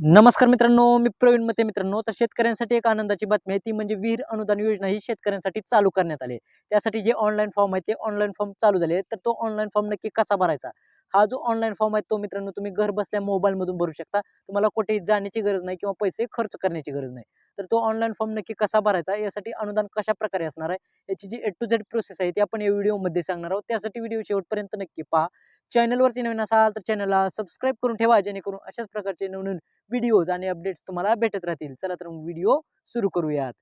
नमस्कार मित्रांनो मी प्रवीण मते मित्रांनो. तर शेतकऱ्यांसाठी एक आनंदाची बातमी आहे ती म्हणजे विहीर अनुदान योजना ही शेतकऱ्यांसाठी चालू करण्यात आली आहे. त्यासाठी जे ऑनलाईन फॉर्म आहे ते ऑनलाईन फॉर्म चालू झाले तर तो ऑनलाईन फॉर्म नक्की कसा भरायचा? हा जो ऑनलाईन फॉर्म आहे तो मित्रांनो तुम्ही घर बसल्या मोबाईलमधून भरू शकता. तुम्हाला कुठेही जाण्याची गरज नाही किंवा पैसे खर्च करण्याची गरज नाही. तर तो ऑनलाईन फॉर्म नक्की कसा भरायचा? यासाठी अनुदान कशा प्रकारे असणार आहे? याची जी ए टू झेड प्रोसेस आहे ती आपण या व्हिडिओमध्ये सांगणार आहोत. त्यासाठी व्हिडिओ शेवटपर्यंत नक्की पहा. चॅनलवरती नवीन असाल तर चॅनलला सबस्क्राईब करून ठेवा जेणेकरून अशाच प्रकारचे नवनवीन व्हिडिओज आणि अपडेट्स तुम्हाला भेटत राहतील. चला तर मग व्हिडिओ सुरू करूयात.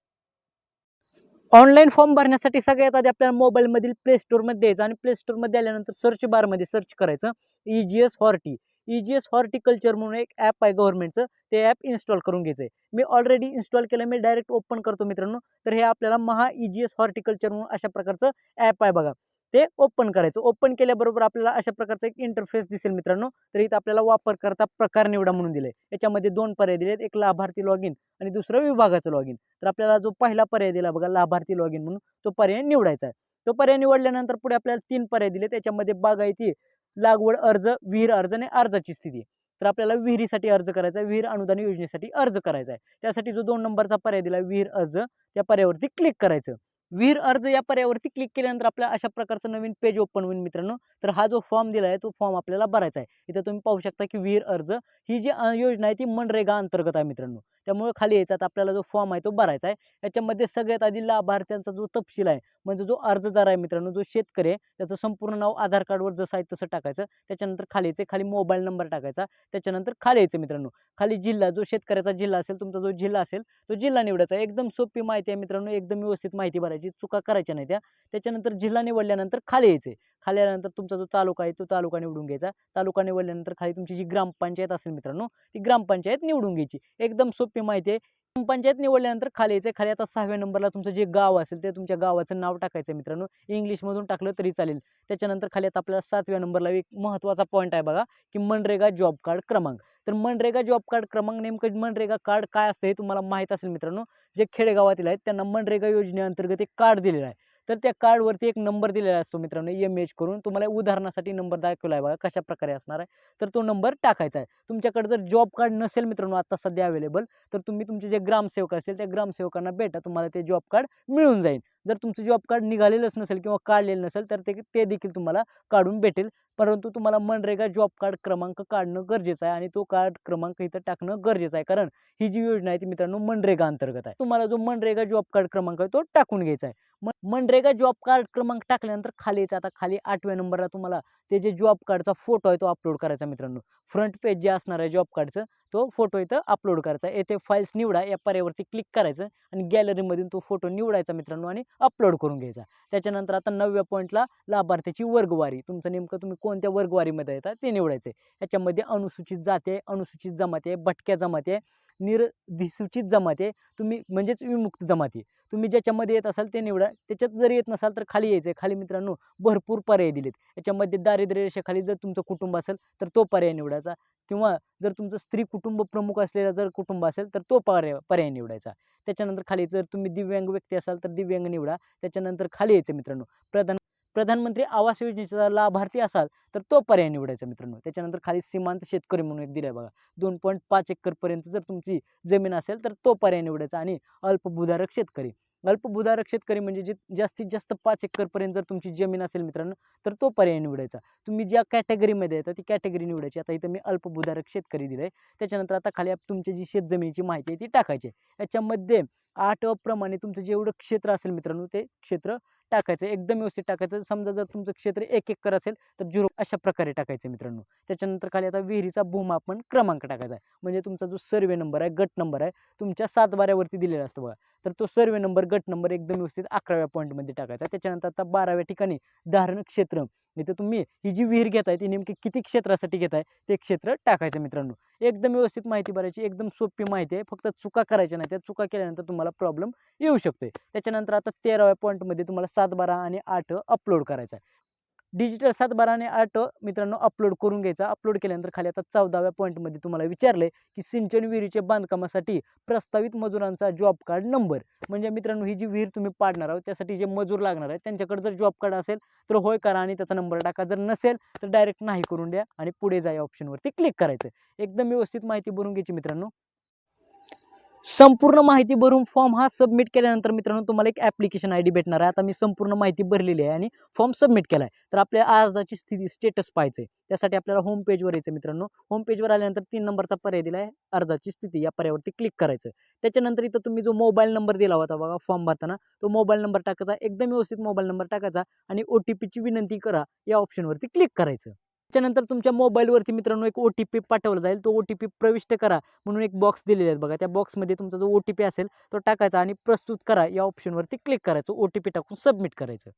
ऑनलाईन फॉर्म भरण्यासाठी सगळ्यात आधी आपल्याला मोबाईलमधील प्ले स्टोअरमध्ये यायचं आणि प्ले स्टोअरमध्ये आल्यानंतर सर्च बारमध्ये सर्च करायचं E G S horti E G S horticulture म्हणून एक ॲप आहे गव्हर्नमेंटचं ते ॲप इन्स्टॉल करून घ्यायचं आहे मी ऑलरेडी इन्स्टॉल केलं मी डायरेक्ट ओपन करतो मित्रांनो. तर हे आपल्याला Maha E G S horticulture म्हणून अशा प्रकारचं ॲप आहे बघा. ते ओपन करायचं. ओपन केल्याबरोबर आपल्याला अशा प्रकारचा एक इंटरफेस दिसेल मित्रांनो. तर इथं आपल्याला वापरकर्ता प्रकार निवडा म्हणून दिले याच्यामध्ये दोन पर्याय दिलेत. एक लाभार्थी लॉग इन आणि दुसरं विभागाचं लॉग इन तर आपल्याला जो पहिला पर्याय दिला बघा लाभार्थी लॉग इन म्हणून तो पर्याय निवडायचा आहे. तो पर्याय निवडल्यानंतर पुढे आपल्याला तीन पर्याय दिले त्याच्यामध्ये बागायती लागवड अर्ज विहीर अर्ज आणि अर्जाची स्थिती. तर आपल्याला विहिरीसाठी अर्ज करायचा आहे. विहीर अनुदान योजनेसाठी अर्ज करायचा आहे. त्यासाठी जो दोन नंबरचा पर्याय दिला विहीर अर्ज त्या पर्यायावरती क्लिक करायचं. विहीर अर्ज या पर्यायावरती क्लिक केल्यानंतर आपल्या अशा प्रकारचं नवीन पेज ओपन होईल मित्रांनो. तर हा जो फॉर्म दिला आहे तो फॉर्म आपल्याला भरायचा आहे. इथं तुम्ही पाहू शकता की विहीर अर्ज ही जी योजना आहे ती मनरेगा अंतर्गत आहे मित्रांनो. त्यामुळे खाली यायचा आपल्याला जो फॉर्म आहे तो भरायचा आहे. याच्यामध्ये सगळ्यात आधी लाभार्थ्यांचा जो तपशील आहे म्हणजे जो अर्जदार आहे मित्रांनो जो शेतकरी आहे त्याचं संपूर्ण नाव आधार कार्डवर जसं आहे तसं टाकायचं. त्याच्यानंतर खाली यायचं खाली मोबाईल नंबर टाकायचा. त्याच्यानंतर खाली यायचं मित्रांनो. खाली जिल्हा जो शेतकऱ्याचा जिल्हा असेल तुमचा जो जिल्हा असेल तो जिल्हा निवडायचा. एकदम सोपी माहिती आहे मित्रांनो एकदम व्यवस्थित माहिती भरायची. चुका करायच्या नाही त्या त्याच्यानंतर जिल्हा निवडल्यानंतर खाली यायचे. खाली आल्यानंतर तुमचा जो तालुका आहे तो तालुका निवडून घ्यायचा. तालुका निवडल्यानंतर खाली तुमची जी ग्रामपंचायत असेल मित्रांनो ती ग्रामपंचायत निवडून घ्यायची. एकदम सोपी माहिती आहे. ग्रामपंचायत निवडल्यानंतर खाली यायचं खाली आता सहाव्या नंबरला तुमचं जे गाव असेल ते तुमच्या गावाचं नाव टाकायचं मित्रांनो. इंग्लिशमधून टाकलं तरी चालेल. त्याच्यानंतर खाली आता आपल्याला सातव्या नंबरला एक महत्त्वाचा पॉईंट आहे बघा की मनरेगा जॉब कार्ड क्रमांक. तर मनरेगा जॉब कार्ड क्रमांक नेमकं मनरेगा कार्ड काय असतं हे तुम्हाला माहीत असेल मित्रांनो. जे खेडेगावातील आहेत त्यांना मनरेगा योजनेअंतर्गत एक कार्ड दिलेलं आहे. तर त्या कार्डवरती एक नंबर दिलेला असतो मित्रांनो एम एच करून. तुम्हाला उदाहरणासाठी नंबर दाखवला आहे बघा कशा प्रकारे असणार आहे. तर तो नंबर टाकायचा आहे. तुमच्याकडे जर जॉब कार्ड नसेल मित्रांनो आता सध्या अवेलेबल तर तुम्ही तुमचे जे ग्रामसेवक असतील त्या ग्रामसेवकांना भेटा. तुम्हाला ते जॉब कार्ड मिळून जाईल. जर तुमचं जॉब कार्ड निघालेलंच नसेल किंवा काढलेलं नसेल तर ते ते देखील तुम्हाला काढून भेटेल. परंतु तुम्हाला मनरेगा जॉब कार्ड क्रमांक काढणं गरजेचं आहे आणि तो कार्ड क्रमांक इथं टाकणं गरजेचं आहे. कारण ही जी योजना आहे ती मित्रांनो मनरेगा अंतर्गत आहे. तुम्हाला जो मनरेगा जॉब कार्ड क्रमांक आहे तो टाकून घ्यायचा आहे. मनरेगा जॉब कार्ड क्रमांक टाकल्यानंतर खाली आता खाली आठव्या नंबरला तुम्हाला ते जे जॉब कार्डचा फोटो आहे तो अपलोड करायचा मित्रांनो. फ्रंट पेज जे असणार आहे जॉब कार्डचं तो फोटो इथं अपलोड करायचा. येथे फाईल्स निवडा या पर्यावरती क्लिक करायचं आणि गॅलरीमधून तो फोटो निवडायचा मित्रांनो आणि अपलोड करून घ्यायचा. त्याच्यानंतर आता नवव्या पॉईंटला लाभार्थ्याची वर्गवारी. तुमचं नेमकं तुम्ही कोणत्या वर्गवारीमध्ये येतात ते निवडायचं आहे याच्यामध्ये अनुसूचित जाती आहे अनुसूचित जमाती आहे भटक्या जमाती आहे निर्धिसूचित जमाती आहे. तुम्ही म्हणजेच विमुक्त जमाती तुम्ही ज्याच्यामध्ये येत असाल ते निवडा. त्याच्यात जर येत नसाल तर खाली यायचं आहे खाली मित्रांनो भरपूर पर्याय दिलेत. याच्यामध्ये दारिद्र्य रेषेखाली जर तुमचं कुटुंब असेल तर तो पर्याय निवडायचा. किंवा जर तुमचं स्त्री कुटुंब प्रमुख असलेला जर कुटुंब असेल तर तो पर्याय पर्याय निवडायचा. त्याच्यानंतर खाली जर तुम्ही दिव्यांग व्यक्ती असाल तर दिव्यांग निवडा. त्याच्यानंतर खाली यायचं मित्रांनो. प्रधान प्रधानमंत्री आवास योजनेचा लाभार्थी असाल तर तो पर्याय निवडायचा मित्रांनो. त्याच्यानंतर खाली सीमांत शेतकरी म्हणून एक दिलाय बघा. दोन पॉईंट पाच एकरपर्यंत जर तुमची जमीन असेल तर तो पर्याय निवडायचा आणि अल्पभूधारक शेतकरी. अल्पभूधारक शेतकरी म्हणजे जे जास्तीत जास्त पाच एकरपर्यंत जर तुमची जमीन असेल मित्रांनो तर तो पर्याय निवडायचा. तुम्ही ज्या कॅटेगरीमध्ये येतात ती कॅटेगरी निवडायची. आता इथं मी अल्पभूधारक शेतकरी दिलं आहे त्याच्यानंतर आता खाली तुमच्या तुमची जी शेतजमिनीची माहिती आहे ती टाकायची आहे. याच्यामध्ये आठ प्रमाणे तुमचं जेवढं क्षेत्र असेल मित्रांनो ते क्षेत्र टाकायचं एकदम व्यवस्थित टाकायचं. समजा जर तुमचं क्षेत्र एक एकर असेल तर झिरो अशा प्रकारे टाकायचं मित्रांनो. त्याच्यानंतर खाली आता विहिरीचा भूमापन क्रमांक टाकायचा आहे. म्हणजे तुमचा जो सर्वे नंबर आहे गट नंबर आहे तुमच्या सातबाऱ्यावरती दिलेला असतो बघा. तर तो सर्वे नंबर गट नंबर एकदम व्यवस्थित अकराव्या पॉईंटमध्ये टाकायचा त्याच्यानंतर आता बाराव्या ठिकाणी धारण क्षेत्र. इथं तुम्ही ही जी विहीर घेताय ती नेमकी किती क्षेत्रासाठी घेताय ते क्षेत्र टाकायचं मित्रांनो. एकदम व्यवस्थित माहिती भरायची एकदम सोपी माहिती आहे. फक्त चुका करायच्या नाही त्या चुका केल्यानंतर तुम्हाला प्रॉब्लेम येऊ शकते त्याच्यानंतर आता तेराव्या पॉईंटमध्ये तुम्हाला सातबारा आणि आठ अपलोड करायचा आहे. डिजिटल सातबारा आणि आठ मित्रांनो अपलोड करून घ्यायचा. अपलोड केल्यानंतर खाली आता चौदाव्या पॉईंटमध्ये तुम्हाला विचारले की सिंचन विहिरीच्या बांधकामासाठी प्रस्तावित मजुरांचा जॉब कार्ड नंबर म्हणजे मित्रांनो ही जी विहीर तुम्ही पाडणार आहोत त्यासाठी जे मजूर लागणार आहे त्यांच्याकडे जर जॉब कार्ड असेल तर होय करा आणि त्याचा नंबर टाका. जर नसेल तर डायरेक्ट नाही करून द्या आणि पुढे जा या ऑप्शनवरती क्लिक करायचं एकदम व्यवस्थित माहिती भरून घ्यायची मित्रांनो. संपूर्ण माहिती भरून फॉर्म हा सबमिट केल्यानंतर मित्रांनो तुम्हाला एक ॲप्लिकेशन आय डी भेटणार आहे. आता मी संपूर्ण माहिती भरलेली आहे आणि फॉर्म सबमिट केला आहे तर आपल्या अर्जाची स्थिती स्टेटस पाहायचं आहे त्यासाठी आपल्याला होम पेजवर यायचं मित्रांनो. होम पेजवर आल्यानंतर तीन नंबरचा पर्याय दिला आहे अर्जाची स्थिती या पर्यायावरती क्लिक करायचं त्याच्यानंतर इथं तुम्ही जो मोबाईल नंबर दिला होता बघा फॉर्म भरताना तो मोबाईल नंबर टाकायचा. एकदम व्यवस्थित मोबाईल नंबर टाकायचा आणि ओ टी पीची विनंती करा. या ऑप्शनवरती क्लिक करायचं. त्याच्यानंतर तुमच्या मोबाईलवरती मित्रांनो एक ओ टी पी पाठवला जाईल. तो ओ टी पी प्रविष्ट करा म्हणून एक बॉक्स दिलेला आहे बघा. त्या बॉक्समध्ये तुमचा जो ओ टी पी असेल तो टाकायचा आणि प्रस्तुत करा. या ऑप्शनवरती क्लिक करायचं ओ टी पी टाकून सबमिट करायचं.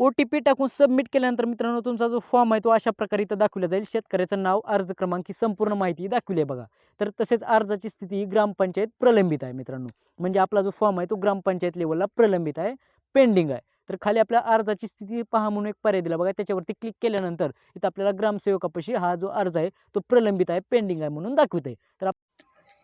ओ टी पी टाकून सबमिट केल्यानंतर मित्रांनो तुमचा जो फॉर्म आहे तो अशा प्रकारे इथं दाखवला जाईल. शेतकऱ्याचं नाव अर्ज क्रमांक ही संपूर्ण माहिती दाखवली आहे बघा. तर तसेच अर्जाची स्थिती ही ग्रामपंचायत प्रलंबित आहे मित्रांनो. म्हणजे आपला जो फॉर्म आहे तो ग्रामपंचायत लेवलला प्रलंबित आहे पेंडिंग आहे. तर खाली आपल्या अर्जाची स्थिती पहा म्हणून एक पर्याय दिला. बघा त्याच्यावरती क्लिक केल्यानंतर इथं आपल्याला ग्रामसेवकापाशी हा जो अर्ज आहे तो प्रलंबित आहे पेंडिंग आहे म्हणून दाखवित आहे तर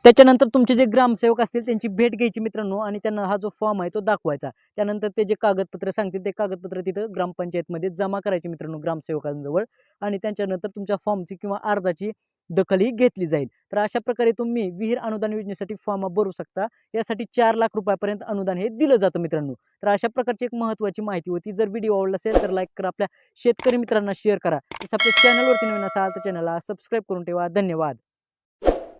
त्याच्यानंतर तुमचे जे ग्रामसेवक असतील त्यांची भेट घ्यायची मित्रांनो आणि त्यांना हा जो फॉर्म आहे तो दाखवायचा. त्यानंतर ते जे कागदपत्र सांगतील ते कागदपत्र तिथं ग्रामपंचायतमध्ये जमा करायचे मित्रांनो ग्रामसेवकांजवळ. आणि त्यांच्यानंतर तुमच्या फॉर्मची किंवा अर्जाची दखल ही घेतली जाईल. तर अशा प्रकारे तुम्ही विहीर अनुदान योजनेसाठी फॉर्म भरू शकता. यासाठी चार लाख रुपयापर्यंत अनुदान हे दिलं जातं मित्रांनो. तर अशा प्रकारची एक महत्त्वाची माहिती होती. जर व्हिडिओ आवडला असेल तर लाईक करा. आपल्या शेतकरी मित्रांना शेअर करा. तसं आपल्या चॅनलवरती नवीन असाल तर चॅनलला सबस्क्राईब करून ठेवा. धन्यवाद.